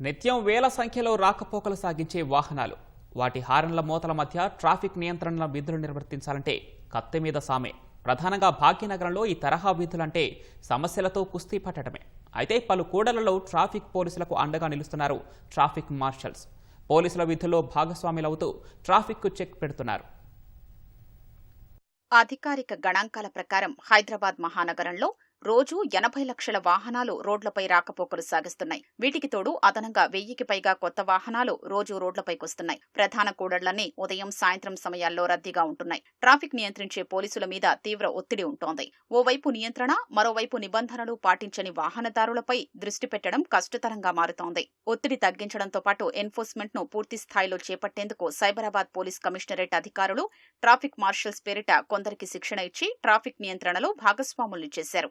నిత్యం వేల సంఖ్యలో రాకపోకలు సాగించే వాహనాలు. వాటి హారన్ల మోతల మధ్య ట్రాఫిక్ నియంత్రణల విధులు నిర్వర్తించాలంటే కత్తి మీద సామే. ప్రధానంగా భాగ్యనగరంలో ఈ తరహా విధులంటే సమస్యలతో కుస్తీ పట్టడమే. అయితే పలు కూడలలో ట్రాఫిక్ పోలీసులకు అండగా నిలుస్తున్నారు ట్రాఫిక్ మార్షల్స్. పోలీసుల విధుల్లో భాగస్వాములవుతూ ట్రాఫిక్కు చెక్ పెడుతున్నారు. అధికారిక గణాంకాల ప్రకారం హైదరాబాద్ మహానగరంలో రోజు ఎనభై లక్షల వాహనాలు రోడ్లపై రాకపోకలు సాగిస్తున్నాయి. వీటికి తోడు అదనంగా వెయ్యికి పైగా కొత్త వాహనాలు రోజు రోడ్లపైకొస్తున్నాయి. ప్రధాన కూడళ్ళన్నీ ఉదయం సాయంత్రం సమయాల్లో రద్దీగా ఉంటున్నాయి. ట్రాఫిక్ నియంత్రించే పోలీసుల మీద తీవ్ర ఒత్తిడి ఉంటోంది. ఓవైపు నియంత్రణ మరోవైపు నిబంధనలు పాటించని వాహనదారులపై దృష్టి పెట్టడం కష్టతరంగా మారుతోంది. ఒత్తిడి తగ్గించడంతో పాటు ఎన్ఫోర్స్మెంట్ను పూర్తి స్థాయిలో చేపట్టేందుకు సైబరాబాద్ పోలీస్ కమిషనరేట్ అధికారులు ట్రాఫిక్ మార్షల్స్ పేరిట కొందరికి శిక్షణ ఇచ్చి ట్రాఫిక్ నియంత్రణలో భాగస్వాముల్ని చేశారు.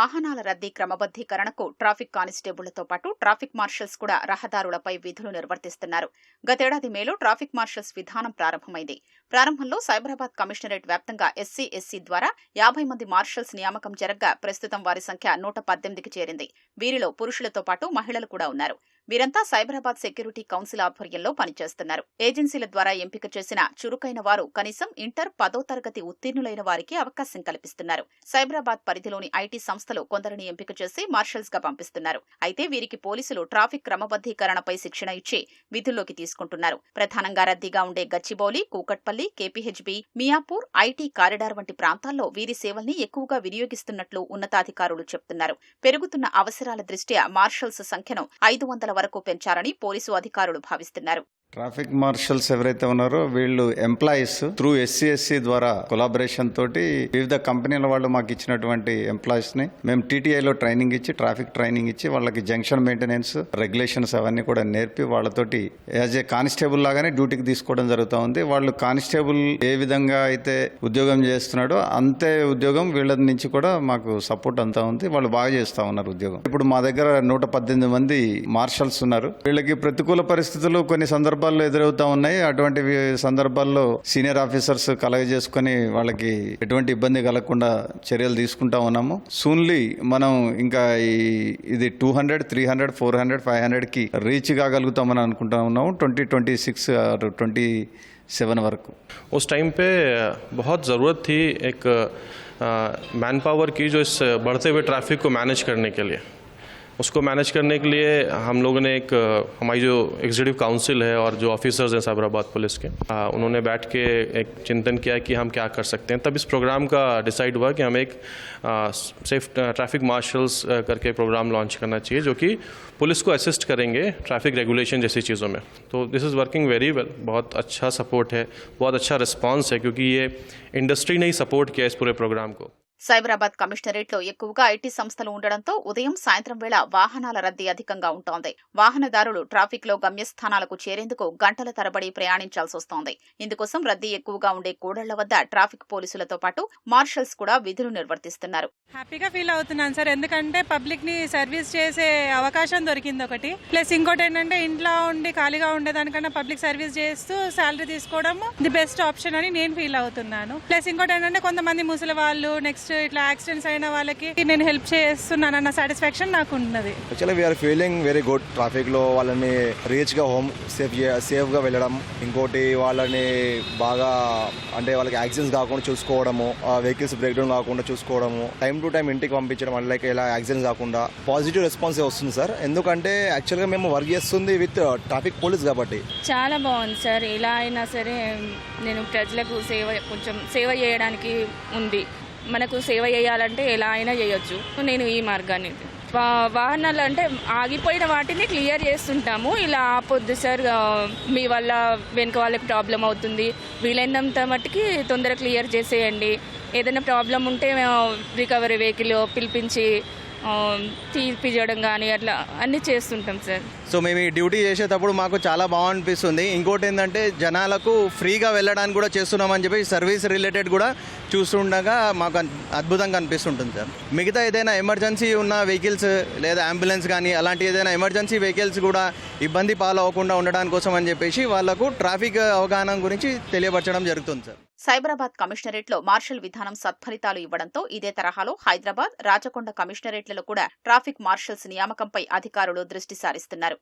వాహనాల రద్దీ క్రమబద్దీకరణకు ట్రాఫిక్ కానిస్టేబుళ్ళతో పాటు ట్రాఫిక్ మార్షల్స్ కూడా రహదారులపై విధులు నిర్వర్తిస్తున్నారు. గతేడాది మేలో ట్రాఫిక్ మార్షల్స్ విధానం ప్రారంభమైంది. ప్రారంభంలో సైబరాబాద్ కమిషనరేట్ వ్యాప్తంగా ఎస్సీ ఎస్సీ ద్వారా యాభై మంది మార్షల్స్ నియామకం జరగ్గా ప్రస్తుతం వారి సంఖ్య నూట పద్దెనిమిదికి చేరింది. వీరిలో పురుషులతో పాటు మహిళలు కూడా ఉన్నారు. వీరంతా సైబరాబాద్ సెక్యూరిటీ కౌన్సిల్ ఆధ్వర్యంలో పనిచేస్తున్నారు. ఏజెన్సీల ద్వారా ఎంపిక చేసిన చురుకైన వారు కనీసం ఇంటర్ పదో తరగతి ఉత్తీర్ణులైన వారికి అవకాశం కల్పిస్తున్నారు. సైబరాబాద్ పరిధిలోని ఐటీ సంస్థలు కొందరిని ఎంపిక చేసి మార్షల్స్గా పంపిస్తున్నారు. అయితే వీరికి పోలీసులు ట్రాఫిక్ క్రమబద్దీకరణపై శిక్షణ ఇచ్చి విధుల్లోకి తీసుకుంటున్నారు. ప్రధానంగా రద్దీగా ఉండే Gachibowli Kukatpally KPHB Miyapur IT corridor వంటి ప్రాంతాల్లో వీరి సేవల్ని ఎక్కువగా వినియోగిస్తున్నట్లు ఉన్నతాధికారులు చెప్తున్నారు. పెరుగుతున్న అవసరాల దృష్ట్యా మార్షల్స్ సంఖ్యను ఐదు వందల వరకు పెంచారని పోలీసు అధికారులు భావిస్తున్నారు. ట్రాఫిక్ మార్షల్స్ ఎవరైతే ఉన్నారో వీళ్ళు ఎంప్లాయీస్ త్రూ ఎస్సీ ఎస్సీ ద్వారా కొలాబరేషన్ తోటి వివిధ కంపెనీల వాళ్ళు మాకు ఇచ్చినటువంటి ఎంప్లాయీస్ని మేము టీటీఐలో ట్రైనింగ్ ఇచ్చి ట్రాఫిక్ ట్రైనింగ్ ఇచ్చి వాళ్ళకి జంక్షన్ మెయింటెనెన్స్ రెగ్యులేషన్స్ అవన్నీ కూడా నేర్పి వాళ్ళతోటి యాజ్ ఏ కానిస్టేబుల్ లాగానే డ్యూటీకి తీసుకోవడం జరుగుతూ ఉంది. వాళ్ళు కానిస్టేబుల్ ఏ విధంగా అయితే ఉద్యోగం చేస్తున్నాడో అంతే ఉద్యోగం వీళ్ళ నుంచి కూడా మాకు సపోర్ట్ అంతా ఉంది. వాళ్ళు బాగా చేస్తా ఉన్నారు ఉద్యోగం. ఇప్పుడు మా దగ్గర నూట పద్దెనిమిది మంది మార్షల్స్ ఉన్నారు. వీళ్ళకి ప్రతికూల పరిస్థితులు కొన్ని సందర్భాల్లో ఎదురవుతా ఉన్నాయి అటువంటి వి- సందర్భాల్లో సీనియర్ ఆఫీసర్స్ కలగజేసుకొని వాళ్ళకి ఎటువంటి ఇబ్బంది కలగకుండా చర్యలు తీసుకుంటా ఉన్నాము సూన్లీ మనం ఇంకా ఈ- ఇది two hundred three hundred four hundred five hundred కి రీచ్ కాగలుగుతామని అనుకుంటా ఉన్నాము twenty twenty six twenty seven వరకు उस टाइम पे बहुत ज़रूरत थी एक मैन पावर की जो इस बढ़ते हुए ट्रैफिक को मैनेज करने के लिए उसको मैनेज करने के लिए हम लोगों ने एक हमारी जो एग्जीक्यूटिव काउंसिल है और जो ऑफिसर्स हैं साबराबाद पुलिस के अ, उन्होंने बैठ के एक चिंतन किया कि हम क्या कर सकते हैं। तब इस प्रोग्राम का डिसाइड हुआ कि हम एक सेफ़ ट्रैफ़िक मार्शल्स करके प्रोग्राम लॉन्च करना चाहिए जो कि पुलिस को असिस्ट करेंगे ट्रैफ़िक रेगुलेशन जैसी चीज़ों में। तो this is working very well बहुत अच्छा सपोर्ट है बहुत अच्छा रिस्पॉन्स है क्योंकि ये इंडस्ट्री ने ही सपोर्ट किया इस पूरे प्रोग्राम को। సైబరాబాద్ కమిషనరేట్లో ఎక్కువగా ఐటీ సంస్థలు ఉండడంతో ఉదయం సాయంత్రం వేళ వాహనాల రద్దీ అధికంగా ఉంటోంది. వాహనదారులు ట్రాఫిక్లో గమ్యస్థానాలకు చేరేందుకు గంటల తరబడి ప్రయాణించాల్సి వస్తోంది. ఇందుకోసం రద్దీ ఎక్కువగా ఉండే కూడళ్ళ వద్ద ట్రాఫిక్ పోలీసులతో పాటు మార్షల్స్ కూడా విధులు నిర్వర్తిస్తున్నారు. హ్యాపీగా ఫీల్ అవుతున్నాను సార్. ఎందుకంటే పబ్లిక్ని సర్వీస్ చేసే అవకాశం దొరికింది ఒకటి. ప్లస్ ఇంకోటి ఏంటంటే ఇంట్లో ఉండి ఖాళీగా ఉండేదానికన్నా పబ్లిక్ సర్వీస్ చేస్తూ శాలరీ తీసుకోవడం ది బెస్ట్ ఆప్షన్ అని నేను ఫీల్ అవుతున్నాను. ప్లస్ ఇంకోటి ఏంటంటే కొంతమంది ముసలి వాళ్ళు నెక్స్ట్ ఇట్లా యాక్సిడెంట్స్ అయిన వాళ్ళకి నేను హెల్ప్ చేస్తున్నానన్న సాటిస్ఫాక్షన్ నాకు ఉన్నది actually we are feeling very good ట్రాఫిక్లో వాళ్ళని రీచ్గా హోమ్ సేఫ్ సేఫ్గా వెళ్ళడం. ఇంకోటి వాళ్ళని బాగా అంటే వాళ్ళకి యాక్సిడెంట్స్ కాకుండా చూసుకోవడము వెహికల్స్ బ్రేక్ డౌన్ కాకుండా చూసుకోవడము టైం టు టైం ఇంటికి పంపించడం వాళ్ళకి ఇలా యాక్సిడెంట్స్ కాకుండా. పాజిటివ్ రెస్పాన్స్ వస్తుంది సార్ ఎందుకంటే యాక్చువల్గా మేము వర్క్ చేస్తుంది విత్ ట్రాఫిక్ పోలీస్ కాబట్టి. చాలా బాగుంది సార్ ఎలా అయినా సరే నేను ప్రజలకు సేవ కొంచెం సేవ చేయడానికి ఉంది. మనకు సేవ చేయాలంటే ఎలా అయినా చేయొచ్చు. నేను ఈ మార్గాన్ని. వా- వాహనాలు అంటే ఆగిపోయిన వాటిని క్లియర్ చేస్తుంటాము. ఇలా ఆపొద్దు సార్ మీ వల్ల వెనుక వాళ్ళకి ప్రాబ్లం అవుతుంది. వీలైనంత మట్టుకి తొందరగా క్లియర్ చేసేయండి. ఏదైనా ప్రాబ్లం ఉంటే రికవరీ వెహికల్ పిలిపించి ఆ, తీపిచ్చడం కానీ అట్లా అన్నీ చేస్తుంటాం సార్. సో మేము ఈ డ్యూటీ చేసేటప్పుడు మాకు చాలా బాగనిపిస్తుంది. ఇంకోటి ఏంటంటే జనాలకు ఫ్రీగా వెళ్ళడానికి కూడా చేస్తున్నామని చెప్పి సర్వీస్ రిలేటెడ్ కూడా చూస్తుండగా మాకు అద్భుతంగా అనిపిస్తుంటుంది సార్. మిగతా ఏదైనా ఎమర్జెన్సీ ఉన్న వెహికల్స్ లేదా అంబులెన్స్ కానీ అలాంటి ఏదైనా ఎమర్జెన్సీ వెహికల్స్ కూడా ఇబ్బంది పాలవ్వకుండా ఉండడానికి కోసం అని చెప్పేసి వాళ్ళకు ట్రాఫిక్ అవగాహన గురించి తెలియపరచడం జరుగుతుంది సార్. సైబరాబాద్ కమిషనరేట్లో మార్షల్ విధానం సత్ఫలితాలు ఇవ్వడంతో ఇదే తరహాలో హైదరాబాద్ రాచకొండ కమిషనరేట్లలో కూడా ట్రాఫిక్ మార్షల్స్ నియామకంపై అధికారులు దృష్టి సారిస్తున్నారు.